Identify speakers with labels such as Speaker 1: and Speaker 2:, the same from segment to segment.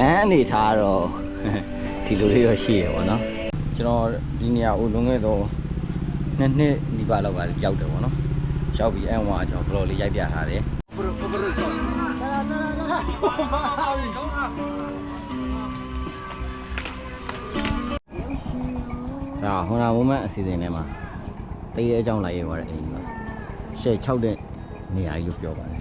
Speaker 1: လမ်းအနေထားတော့ဒီလိုလေးတော့ရှိရပါတော့ကျွန်တော်ဒီနေရာကိုလွန်ခဲ့တော့နှစ်နှစ်ဒီပါလောက်ကရောက်တယ်ပေါ့နော်ရောက်ပြီးအန်ဝါကျွန်တော်ဘလော့လေးရိုက်ပြထားတယ်ဒါဟွန်နာမိုမန့်အစီအစဉ်ထဲမှာ တရေအကြောင်းလိုက်ရပါတယ်အိမ်မှာရှယ်6တဲ့နေရာကြီးလို့ပြောပါတယ်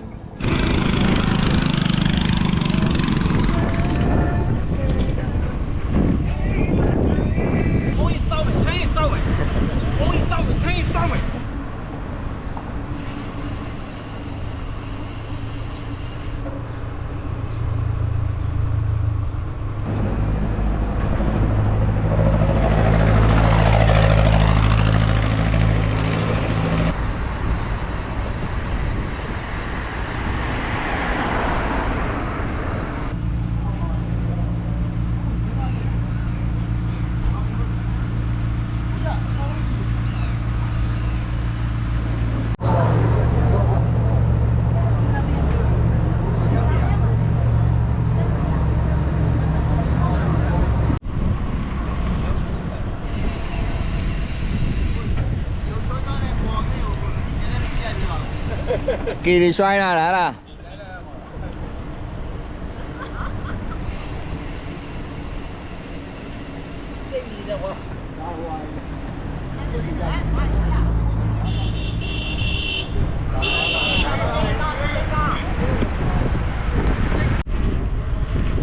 Speaker 1: ကေရီရွှိုင်းလာတာလား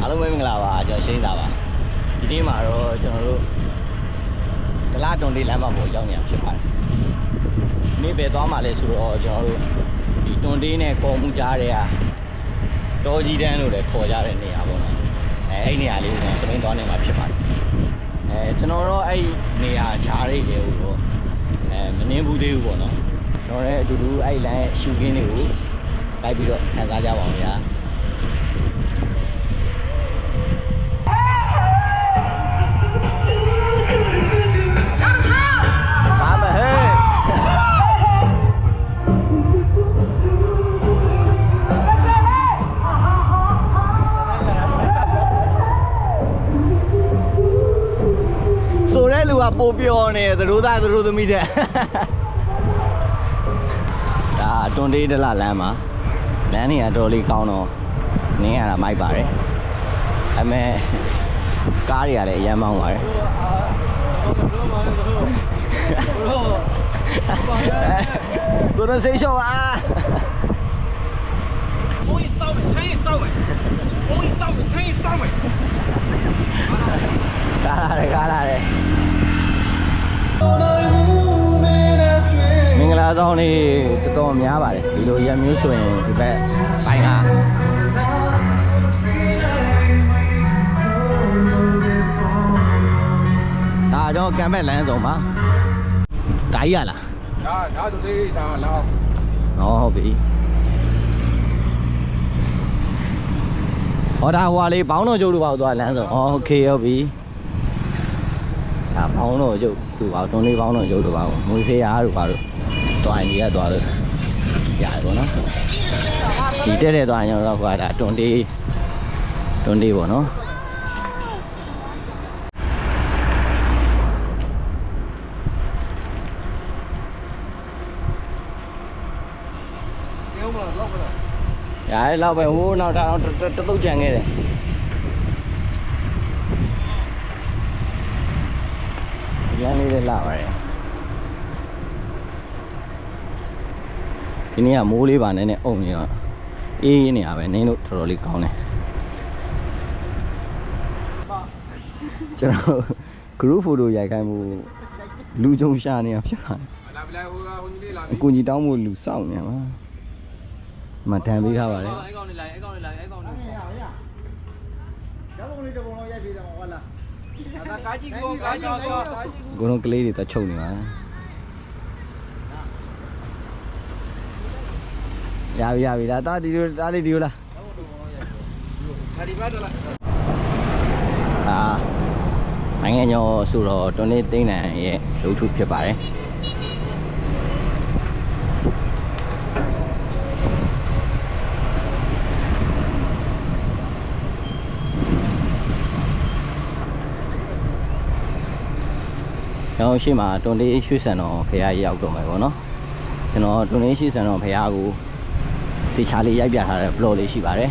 Speaker 1: အားလုံးပဲမင်္ဂလာပါကျွန်တော်ရှိန်းသာပါဒီနေ့မှာတော့ကျွန်တော်တို့ဒလာတွန်လေးလမ်းမပေါ်ရောက်နေတာဖြစ်ပါတယ်ဒီနေ့ပဲသွားမှလဲဆိုတော့ကျွန်တော်တို့ဒီ တွန်လေးနဲ့ကော်မှုကြားတဲ့ဟာတောကြီးတန်းလို့လည်းခေါ်ကြတဲ့နေရာပေါ့နော်အဲအဲ့နေရာလေးကိုကျွန်တော်စမင်းသွားနေမှာဖြစ်ပါတယ်အဲကျွန်တော်တော့အဲ့နေရာဂျားလေးတွေကိုတော့အဲမနှင်းဘူးသေးဘူးပေါ့နော်ကျွန်တော်လည်းအတူတူအဲ့လမ်းရဲ့ရှူကင်းတွေကိုလိုက်ပြီးတော့ခံစားကြပါအောင်ဗျာ ပျော်နေသတို့သားသတို့သမီးတဲ့ဒါတွန်တေးဒလလမ်းမှာလမ်းနေရတော်လေးကောင်းတော့နင်းရတာမိုက်ပါတယ်အမဲကားတွေကလည်းအရန်မောင်းပါ
Speaker 2: တယ်သူတို့စိတ်လျှော့ပါဘိုးတောင်းထိုင်းတောင်းဘိုး
Speaker 1: တောင်းထိုင်းတောင်းကားလာတယ်ကားလာတယ် မင်္ဂလာဆောင်နေတော်တော်များပါတယ်ဒီလိုရမျိုးဆိုရင်ဒီဘက်ပိုင်းကဒါတော့ကံဘက်လမ်းဆုံးပါဒါကြီးရလား
Speaker 2: ဒါဒါသူသေးဒါလောက်
Speaker 1: ဟောဟုတ်ပြီဟောဒါဟွာလေးဘောင်းတော်ကျုပ်တို့ဘာလို့သွားလမ်းဆုံးโอเคဟုတ်ပြီ ဒါဘောင်းတော်ကျုပ်သူပါတွန်းလေးဘောင်းတော်ကျုပ်တို့ပါမွေဖေးအားတို့ပါတို့တွိုင်းကြီးကသွားလို့ရတယ်ပေါ့နော်ဒီတက်တဲ့သွားရင်တော့ဟွာဒါတွန်းလေးတွန်းလေးပေါ့နော်ရတယ်လောက်ပဲဟိုးနောက်တော့တသုတ်ကြံခဲ့တယ်ရန် လည်းလာပါတယ်ဒီနေ့ကမိုးလေးပါနဲ့နဲ့အုံနေတော့အေးနေတာပဲနင်းတို့တော်တော်လေးကောင်းတယ်ကျွန်တော် group photo ရိုက်ခိုင်းမှုလူကြုံရှာနေတာဖြစ်ပါတယ်အကူကြီးတောင်းမှုလူစောင့်နေမှာမတန်ပေးထားပါတယ်
Speaker 2: အဲကောင်နေလိုက်အဲကောင်နေလိုက်အဲကောင်နေလိုက်ရအောင်ရရဘုံလေးတဘုံလော
Speaker 1: က်
Speaker 2: ရိုက်ပေးတယ်ဟော
Speaker 1: လား ကာ
Speaker 2: ကြီးကောကာကြီးကော
Speaker 1: အကုန်လုံးကလေးတွေသွားချုပ်နေပါရပြီရပြီဒါတာဒီလိုတားလေးဒီလိုလား
Speaker 2: ဒါဒီမှာတော့လား
Speaker 1: အာနိုင်ငံကျော်ဆိုတော့တွန်းလေးသိန်းနိုင်ရဲ့ရုပ်ထုဖြစ်ပါတယ် ကျွန်တော်ရှေ့မှာတွန်လေးရွှေဆန်တော်ဖရားကြီးရောက်တော့မယ်ပေါ့နော်ကျွန်တော်တွန်လေးရွှေဆန်တော်ဖရားကိုတေချာလေးရိုက်ပြထားတဲ့ vlog လေးရှိပါတယ်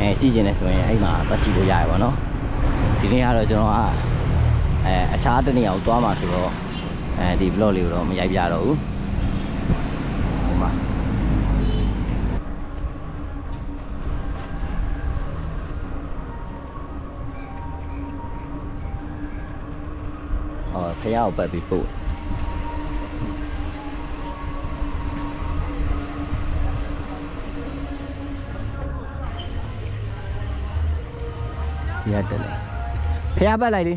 Speaker 1: အဲကြည့်ကျင်နေဆိုရင်အဲ့မှာပတ်ကြည့်လို့ရရပါတော့ဒီနေ့ကတော့ကျွန်တော်ကအဲအခြားတစ်နေရာကိုသွားမှာဆိုတော့အဲဒီ vlog လေးကိုတော့မရိုက်ပြတော့ဘူး ရားကိုပတ်ပြီးပို့ရတယ်လေဖះပတ်လိုက်လေ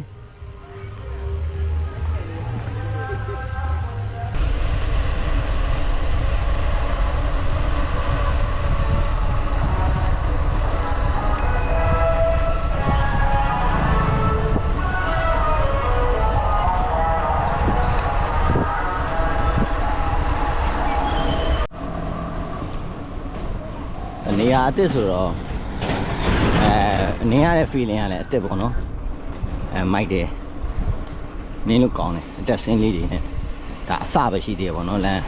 Speaker 1: အနေရအစ်စ်ဆိုတော့အဲနင်းရတဲ့ feeling ကလည်းအစ်စ်ပေါ့နော်အဲမိုက်တယ်နင်းလို့ကောင်းတယ်အတက်ဆင်းလေးတွေနဲ့ဒါအစပဲရှိသေးတယ်ပေါ့နော်လမ်း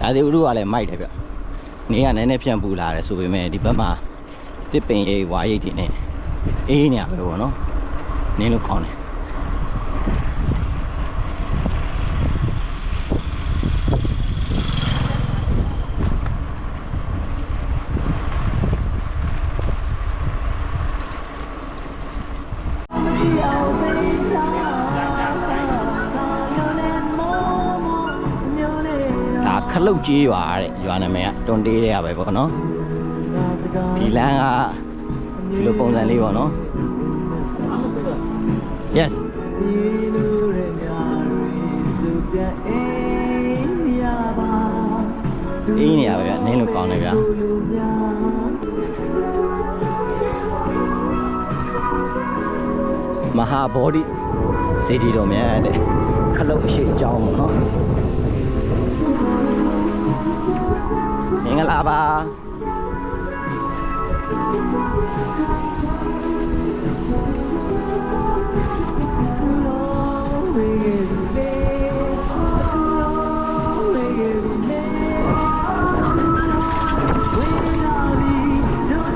Speaker 1: ဒါဒီဥရုကလည်းမိုက်တယ်ဗျ နေကနည်းနည်းဖြန့်ပူလာတယ်ဆိုပေမဲ့ဒီဘက်မှာတစ်ပင်ရိပ်ဝါရိပ်တွေနဲ့အေးနေရပဲပေါ့နော်နင်းလို့ကောင်းတယ် လုတ်ကြီးရွာတဲ့ရွာနာမည်ကတွန်တေးတဲ့ရပဲပေါ့နော်ဒီလမ်းကဒီလိုပုံစံလေးပေါ့နော် yes အေးနေရပဲဗျနင်းလို့ကောင်းတယ်ဗျမဟာဘောဓိစေတီတော်မြတ်တဲ့ခလုတ်အရှိအကြောင်းပေါ့နော် မင်္ဂလာပါ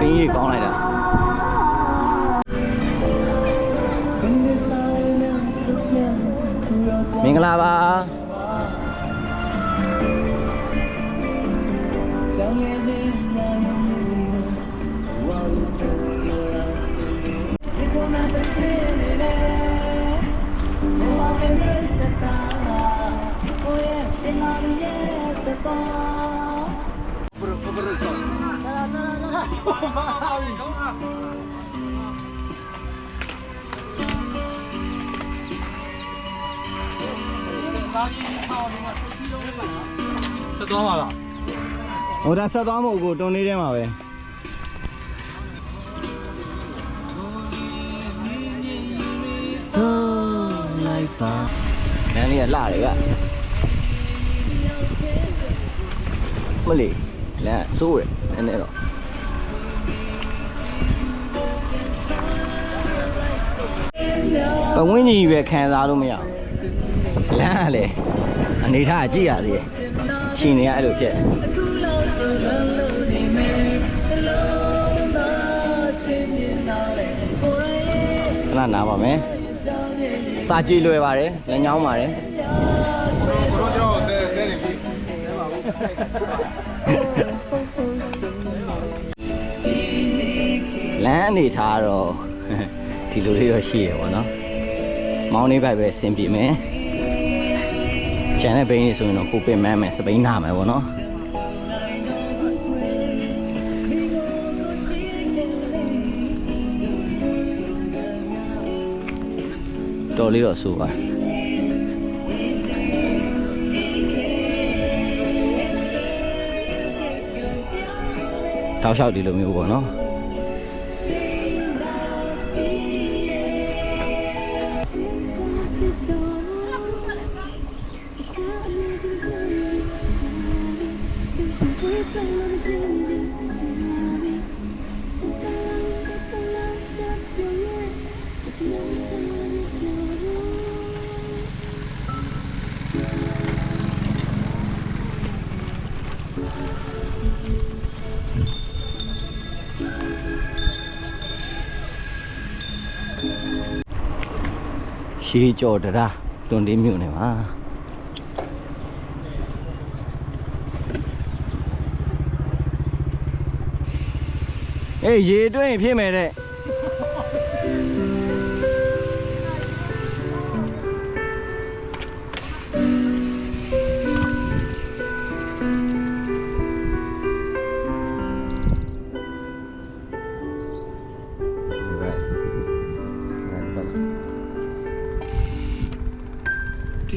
Speaker 1: ပင်းကြီးကောင်းလိုက်တာမင်္ဂလာပါ ဟိုဒါဆက်သွားမို့ကိုတွန်လေးထဲမှာပဲလိုက်ပါနန်းလေးကလှတယ်ဗျမလေးလမ်းဆိုးတယ်နည်းနည်းတော့ပဝင်းကြီးပဲခံစားလို့မရဘူးလမ်းကလည်းအနေထားကြည့်ရသေးတယ် ရှင်နေရအဲ့လိုဖြစ်ခဏနားပါမယ်စာကြည့်လွယ်ပါတယ်လက်ညောင်းပါတယ်
Speaker 2: တို့ကျွန်တော်ဆဲဆဲနေပြီ
Speaker 1: လမ်းအနေထားတော့ဒီလိုလေးတော့ရှိရပါတော့မောင်းနေဘက်ပဲဆင်ပြေမယ် ကျန်တဲ့ဘိန်းနေဆိုရင်တော့ပူပင်မန်းမယ်စပိန်နာမယ်ပေါ့နော်တော်လေးတော့ဆိုပါတောက်လျှောက်ဒီလိုမျိုးပေါ့နော် ရှေးကြော်တရားတွန်တင်းမြို့နယ်မှာအေးရေတွင်းဖြစ်မယ်တဲ့ ရ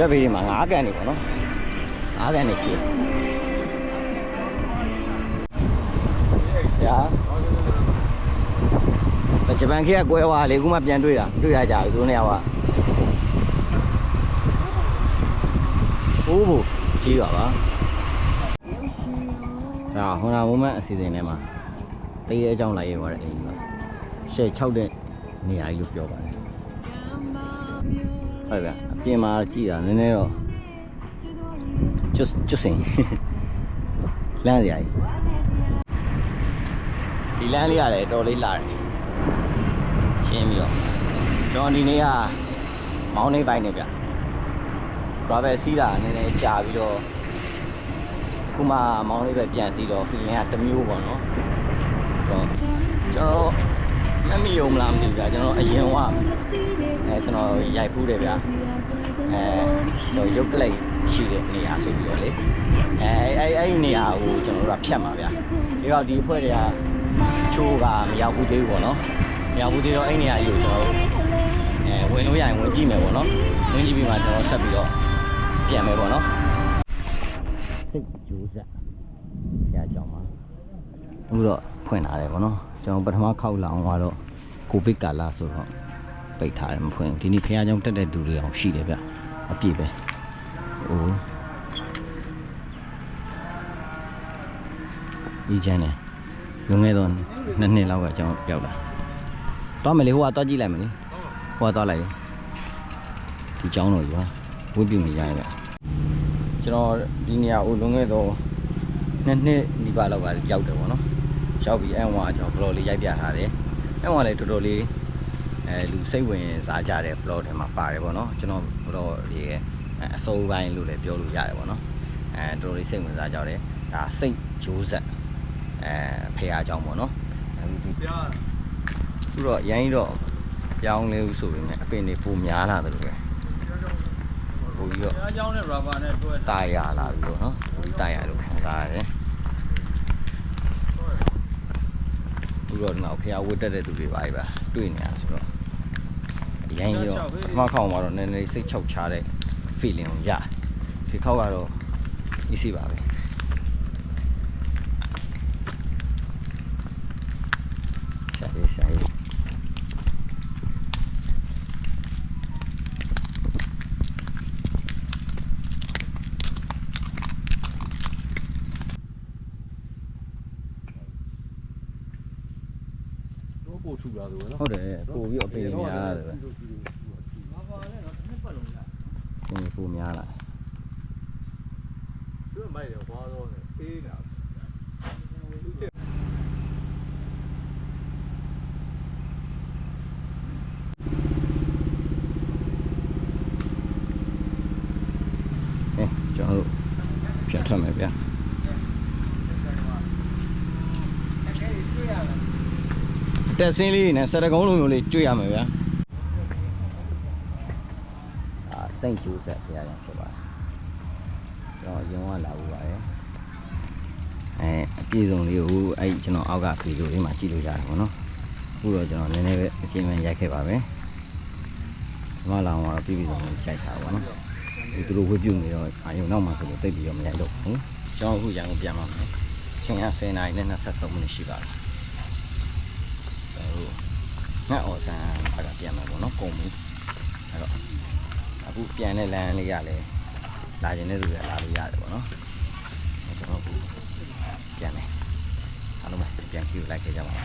Speaker 1: ွက်ဘေးတွေမှာငါးကန်နေ ဂျပန်ခေတ်ကကွဲသွားလေအခုမှပြန်တွေ့တာတွေ့ရကြပြီသူတို့နှစ်ယောက်ကအိုးဘိုကြီးပါပါဒါဟွန်နာမူမန့်အစီအစဉ်ထဲမှာတရေအကြောင်းလိုက်ရပါတယ်အိမ်ပါရှယ်6တဲ့နေရာကြီးလို့ပြောပါတယ်ဟုတ်ဗျအပြင်မှာကြည့်တာနည်းနည်းတော့ကျွတ်ကျွတ်စင်လမ်းစရာကြီးဒီလမ်းလေးရတယ်တော်လေးလာတယ် ရှင်းပြီးတော့ကျွန်တော်ဒီနေ့ကမောင်းနေပိုင်းနေဗျ gravel စီးတာနည်းနည်းကြာပြီးတော့ခုမှမောင်းလေးပဲပြန်စီးတော့ feeling ကတစ်မျိုးပေါ့နော်တော့ကျွန်တော်မမီယုံမလားမသိဘူးဗျာကျွန်တော်အရင်ကအဲကျွန်တော်ရိုက်ဖူးတယ်ဗျာအဲကျွန်တော်ရုပ်ကလိတ်ရှိတဲ့နေရာဆိုပြီးတော့လေအဲအဲအဲ့ဒီနေရာကိုကျွန်တော်တို့ကဖြတ်မှာဗျာဒီတော့ဒီအဖွဲ့တွေက ချိုးကမရောက်ဘူးသေးဘူးပေါ့နော်မရောက်ဘူးသေးတော့အဲ့နေရာကြီးကိုကျွန်တော်တို့အဲဝင်လို့ရရင်ဝင်ကြည့်မယ်ပေါ့နော်ဝင်ကြည့်ပြီးမှကျွန်တော်ဆက်ပြီးတော့ပြန်မယ်ပေါ့နော်စိတ်ကြိုးစားကြာကြောင်ပါအခုတော့ဖွင့်လာတယ်ပေါ့နော်ကျွန်တော်ပထမခောက်လောင်ကတော့ကိုဗစ်ကာလဆိုတော့ပိတ်ထားတယ်မဖွင့်ဘူးဒီနေ့ဖခင်ကြောင့်တက်တဲ့သူတွေအောင်ရှိတယ်ဗျအပြည့်ပဲဟိုဒီကျန်တယ် လွန်ခဲ့တော့နှစ်နှစ်လောက်ကကျွန်တော်ပျောက်တာသွားမယ်လေဟိုကသွားကြည့်လိုက်မယ်လေဟိုကသွားလိုက်လေဒီကျောင်းတော်ကြီးပါဝိပုနေရရင်ဗျကျွန်တော်ဒီနေရာဟိုလွန်ခဲ့တော့နှစ်နှစ်ဒီပါလောက်ကပျောက်တယ်ဗောနော်ရောက်ပြီးအန်ဝါကျွန်တော်ဘလော့လေးရိုက်ပြထားတယ်အန်ဝါလည်းတော်တော်လေးအဲလူစိတ်ဝင်စားကြတဲ့ vlog ထဲမှာပါတယ်ဗောနော်ကျွန်တော်ဘလော့ရေအစိုးပိုင်းလို့လည်းပြောလို့ရတယ်ဗောနော်အဲတော်တော်လေးစိတ်ဝင်စားကြတယ်ဒါစိတ်ဂျိုးဆက် အဲဖေအားကြောင့်ပေါ့နော်အခုဒီသူတော့ရိုင်းတော့ပြောင်းလဲဦးဆိုပေမဲ့အပင်တွေပုံများလာတယ်လို့ပဲပိုပြီးတော့
Speaker 2: ဘုရားကျောင်းနဲ့ rubber နဲ့တွဲ
Speaker 1: တာယာလာပြီပေါ့နော်ပိုပြီးတာယာလို့ခံစားရတယ်သူတော့ဒီမှာဖေအားဝတ်တက်တဲ့သူတွေပါပြီပါတွေ့နေရဆိုတော့အရင်ကြီးတော့ပထမခေါက်မှာတော့နည်းနည်းစိတ်ချုပ်ချတဲ့ feeling ကိုရဒီခေါက်ကတော့ easy ပါပဲ ရှာရေးရှာရေးဟုတ်တယ်ပို့ပြီးအပင်များတယ်ပဲ
Speaker 2: rubber နဲ့တော့တစ်နှစ်ပတ်လုံးရ
Speaker 1: သင်ပိုများလာ
Speaker 3: သူကမိုက်တယ်ဘွားတော့အေးနေတာ
Speaker 1: အဲကျွန်တော်တို့ပြန်ထွက်မယ်ဗျာ တက်စင်းလေးနဲ့စရကုန်းလိုမျိုးလေးတွေ့ရမယ်ဗျာအာစိတ်ကျိုးဆက်ဖရားကြောင့်ဖြစ်ပါတယ်ကျွန်တော်အရင်ကလာဘူးပါတယ်အဲအပြည့်စုံလေးကိုအဲ့ဒီကျွန်တော်အောက်ကဗီဒီယိုလေးမှာကြည့်လို့ရတယ်ပေါ့နော်အခုတော့ကျွန်တော်နည်းနည်းပဲအချိန်မှန်ရိုက်ခဲ့ပါပဲဒီမှာလာအောင်တော့ပြည်ပြည်စုံလေးရိုက်ထားပါပေါ့နော်ဒီသူတို့ဝှပြုတ်နေတော့အာယုံနောက်မှာဆိုလို့တိတ်ပြီးတော့မရိုက်တော့ဘူးကျွန်တော်အခုရန်ကုန်ပြန်ပါမယ်ချိန်က10နာရီနဲ့23မိနစ်ရှိပါပြီ ဟိုငါ့အော်ဆန်ဘက်ကပြန်မှာပေါ့နော်ကုန်ပြီအဲ့တော့အခုပြန်တဲ့လမ်းလေးရလဲလာခြင်းတဲ့သူတွေလာလို့ရတယ်ပေါ့နော်အဲ့ကျွန်တော်အခုပြန်မယ်အားလုံးပဲပြန်ကြည့်လိုက်ခဲ့ကြပါဦး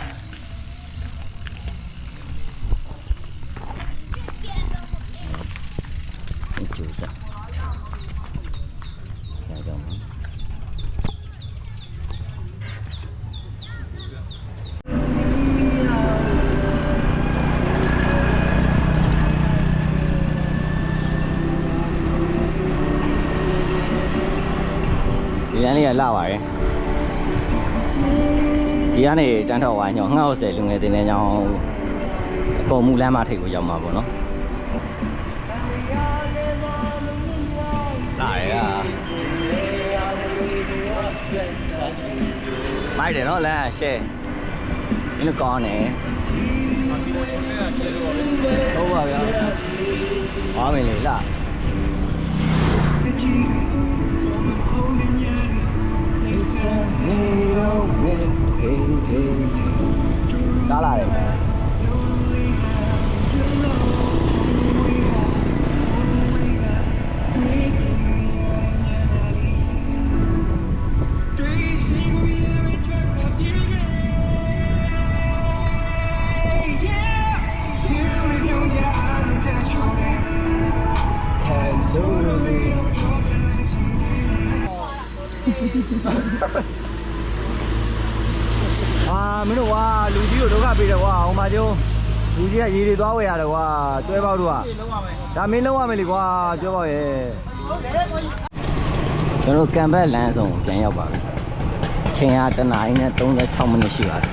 Speaker 1: စင်ကျူစားရအောင် နော်ဒီလမ်းလေးကလှပါတယ်ဒီကနေတန်းထောက်ဝိုင်းညောင်းငှောက်ဆယ်လူငယ်တင်တဲ့ညောင်းအကုန်မူလမ်းမထိပ်ကိုရောက်မှာပေါ့နော်လာရမိုက်တယ်နော်လမ်းရှဲဒီလိုကောင်းတယ်ဟုတ်ပါဗျာဟောမင်းလေးလာ ကားလာတယ် အာမင်းတို့ကွာလူကြီးကိုဒုက္ခပေးတယ်ကွာဟိုမှာကျုံလူကြီးကရေတွေသွားဝယ်ရတယ်ကွာကျွဲပေါက်တို့ကဒါမင်းလုံးဝမယ်လေကွာကျွဲပေါက်ရဲ့ကျွန်တော်ကံဘက်လမ်းဆောင်ပြန်ရောက်ပါပြီအချိန်ကတနာရီနဲ့36မိနစ်ရှိပါတယ်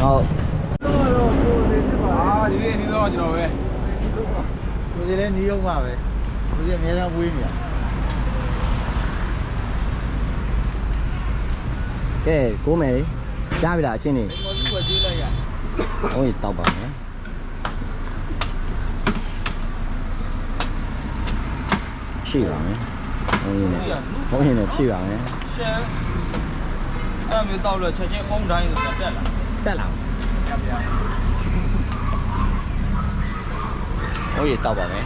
Speaker 1: ဟုတ်
Speaker 2: အာဒီနေ့ဒီတော့ကျွန်တော်ပဲ
Speaker 3: ကိုယ်လည်းနီးအောင်ပါပဲကိုယ်ကအများအားဝေးနေတာ
Speaker 1: ကဲကိုမယ်လေကြားပြီလားအချင်းနေ
Speaker 2: ဒီမော်စုပဲကျေးလိုက်ရ
Speaker 1: ဟိုးတောက်ပါမယ်ရှိပါမယ်ဟိုးရင်လည်းဟိုးရင်လည်းဖြည့်ပါမယ်
Speaker 2: ရှမ်းအဲ့မျိုးတောက်လို့ချက်ချင်းအုံတိုင်းဆိုတာတက်လာ
Speaker 1: တက်လာဟိုးရတောက်ပါမယ်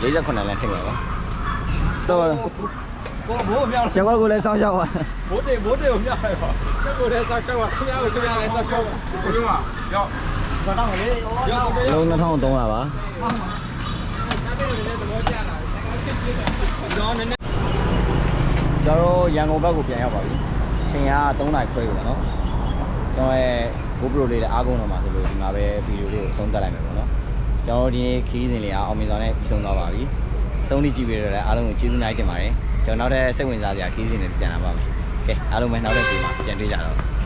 Speaker 1: 49လမ်းထိပ်ပါပါတော့
Speaker 2: ကိုဘိုးမြောက်
Speaker 1: ကျောက်ကကိုလည်းစောင်းရောက်ပါ
Speaker 2: ဘိုးတေဘိုးတေကိုမြောက်လိုက်ပါချက်ကိုလည်းစောက်ရှောက်ပါခင်ဗျားကိုခင်ဗျားလည်းစောက်ရှောက်ပါဘိုးကရောက်
Speaker 3: ဘာတော့လေ
Speaker 2: ရောက်တော့
Speaker 1: လုံး2300ပါ
Speaker 2: ကျွန်တော်နည်းနည်း
Speaker 1: ကျွန်တော်ရန်ကုန်ဘက်ကိုပြန်ရောက်ပါပြီချိန်က3နာရီခွဲပြီပေါ့နော်ကျွန်တော်ရဲ့ GoPro လေးလည်းအားကုန်တော့မှာဆိုလို့ဒီမှာပဲဗီဒီယိုလေးကိုအဆုံးသတ်လိုက်မယ်ပေါ့နော်ကျွန်တော်ဒီနေ့ခရီးစဉ်လေးကအောင်မြင်စွာနဲ့ပြီးဆုံးသွားပါပြီဆုံးထိကြည့်ပြီးတော့လည်းအားလုံးကိုကျေးဇူးများတင်ပါတယ်ကျွန်တော်နောက်ထပ်စိတ်ဝင်စားစရာခရီးစဉ်တွေပြန်လာပါမယ် ကဲအားလုံးပဲနောက်ထပ်ဒီမှာပြန်တွေ့ကြတော့